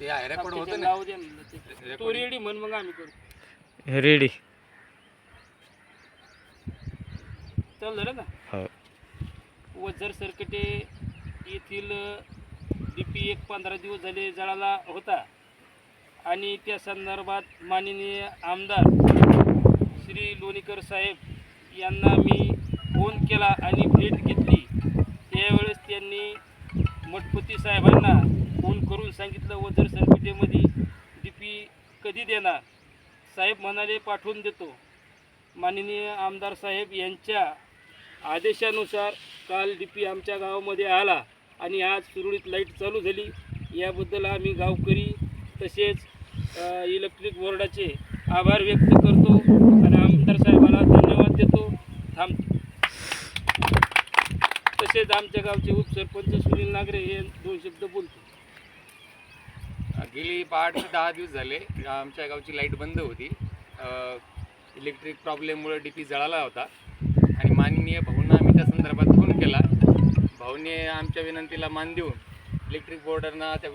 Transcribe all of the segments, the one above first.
ते आहे रेकॉर्ड होतं ना. लावू दे म्हणलं ते. तो Recording. रेडी म्हण मग आम्ही करू. रेडी चल झालं ना. हो. वझर सरकटे येथील डी पी एक पंधरा दिवस झाले जळाला होता. आणि त्या संदर्भात माननीय आमदार श्री लोणीकर साहेब यांना मी फोन केला आणि भेट घेतली. मठपती साहेबांना फोन करून सांगितलं व जर सर्किटेमध्ये डी पी कधी देणार? साहेब म्हणाले पाठवून देतो. माननीय आमदार साहेब यांच्या आदेशानुसार काल डी पी आमच्या गावामध्ये आला आणि आज सुरळीत लाइट चालू झाली. याबद्दल आम्ही गावकरी तसेच इलेक्ट्रिक बोर्डाचे आभार व्यक्त करतो. आणि आमदार साहेब धन्यवाद देतो थांब तसेच आमच्या गावचे उपसरपंच सुनील नागरे हे दोन शब्द बोलतो. गेली आठ ते दहा दिवस झाले आमच्या गावची लाइट बंद होती. इलेक्ट्रिक प्रॉब्लेममुळे डी पी जळाला होता. आणि माननीय भाऊंना आम्ही त्या संदर्भात फोन केला. भाऊने आमच्या विनंतीला मान देऊन इलेक्ट्रिक बोर्डांना त्या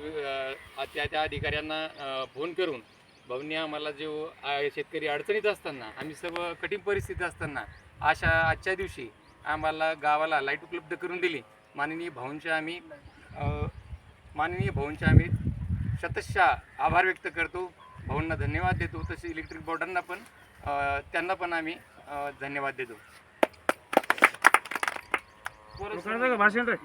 त्या त्या अधिकाऱ्यांना फोन करून भाऊंनी आम्हाला जो शेतकरी अडचणीत असताना आम्ही सर्व कठीण परिस्थिती असताना अशा आजच्या दिवशी आम्हाला गावाला लाइट उपलब्ध करून दिली. माननीय भाऊंचे आम्ही माननीय भाऊंचे आम्ही शतशः आभार व्यक्त करतो. भाऊंना धन्यवाद देतो. तसे इलेक्ट्रिक बोर्डांना पण त्यांना पण आम्ही धन्यवाद देतो. भाषण रे.